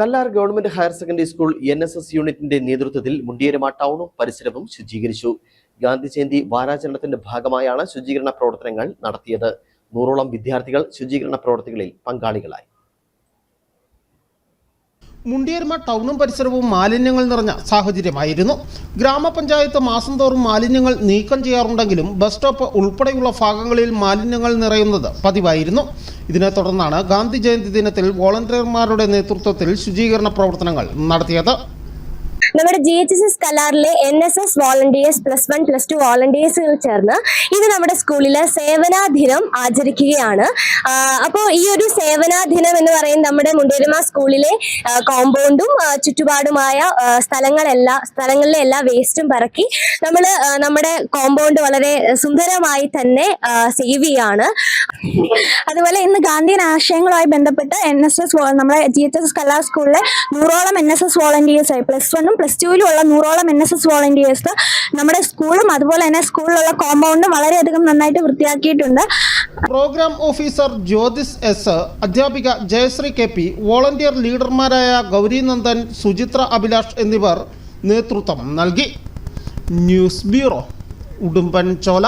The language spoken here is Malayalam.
Kallar government higher secondary school N S S യൂണിറ്റിന്റെ നേതൃത്വത്തിൽ മുണ്ടിയേരമ ടൗണും പരിസരവും ശുചീകരിച്ചു. ഗാന്ധി ജയന്തി വാരാചരണത്തിന്റെ ഭാഗമായാണ് ശുചീകരണ പ്രവർത്തനങ്ങൾ നടത്തിയത്. നൂറോളം വിദ്യാർത്ഥികൾ ശുചീകരണ പ്രവർത്തികളിൽ പങ്കാളികളായി. മുണ്ടിയർമ ടൗണും പരിസരവും മാലിന്യങ്ങൾ നിറഞ്ഞ സാഹചര്യമായിരുന്നു. ഗ്രാമപഞ്ചായത്ത് മാസം തോറും മാലിന്യങ്ങൾ നീക്കം ചെയ്യാറുണ്ടെങ്കിലും ബസ് സ്റ്റോപ്പ് ഉൾപ്പെടെയുള്ള ഭാഗങ്ങളിൽ മാലിന്യങ്ങൾ നിറയുന്നത് പതിവായിരുന്നു. ഇതിനെ തുടർന്നാണ് ഗാന്ധി ജയന്തി ദിനത്തിൽ വോളണ്ടിയർമാരുടെ നേതൃത്വത്തിൽ ശുചീകരണ പ്രവർത്തനങ്ങൾ നടത്തിയത്. നമ്മുടെ G H S S കലാറിലെ N S S volunteers plus one plus two വോളണ്ടിയേഴ്സുകൾ ചേർന്ന് ഇത് നമ്മുടെ സ്കൂളിലെ സേവനാ ദിനം ആചരിക്കുകയാണ് അപ്പോൾ ഈ ഒരു സേവനാ ദിനം എന്ന് പറയുന്നത് നമ്മുടെ മുണ്ടേരുമ സ്കൂളിലെ കോമ്പൗണ്ടും ചുറ്റുപാടുമായ സ്ഥലങ്ങളെല്ലാം സ്ഥലങ്ങളിലെ എല്ലാ വേസ്റ്റും പറക്കി നമ്മൾ നമ്മുടെ കോമ്പൗണ്ട് വളരെ സുന്ദരമായി തന്നെ സേവ് ചെയ്യാണ്. അതുപോലെ ഇന്ന് ഗാന്ധിയൻ ആശയങ്ങളുമായി ബന്ധപ്പെട്ട് എൻ എസ് എസ് നമ്മുടെ ജി എച്ച് എസ് കലാ സ്കൂളിലെ നൂറോളം എൻ എസ് എസ് വോളണ്ടിയേഴ്സ് ആയി. പ്ലസ് വണ്ണും പ്ലസ് ടുവിലും ഉള്ള നൂറോളം എൻ എസ് എസ് വോളണ്ടിയേഴ്സ് നമ്മുടെ സ്കൂളും അതുപോലെ തന്നെ സ്കൂളിലുള്ള കോമ്പൗണ്ടും വളരെയധികം നന്നായിട്ട് വൃത്തിയാക്കിയിട്ടുണ്ട്. പ്രോഗ്രാം ഓഫീസർ ജ്യോതിസ് എസ് അധ്യാപിക ജയശ്രീ കെ പി വോളണ്ടിയർ ലീഡർമാരായ ഗൗരിനന്ദൻ സുചിത്ര അഭിലാഷ് എന്നിവർ നേതൃത്വം നൽകി. ന്യൂസ് ബ്യൂറോ ഉടുമ്പൻ ചോല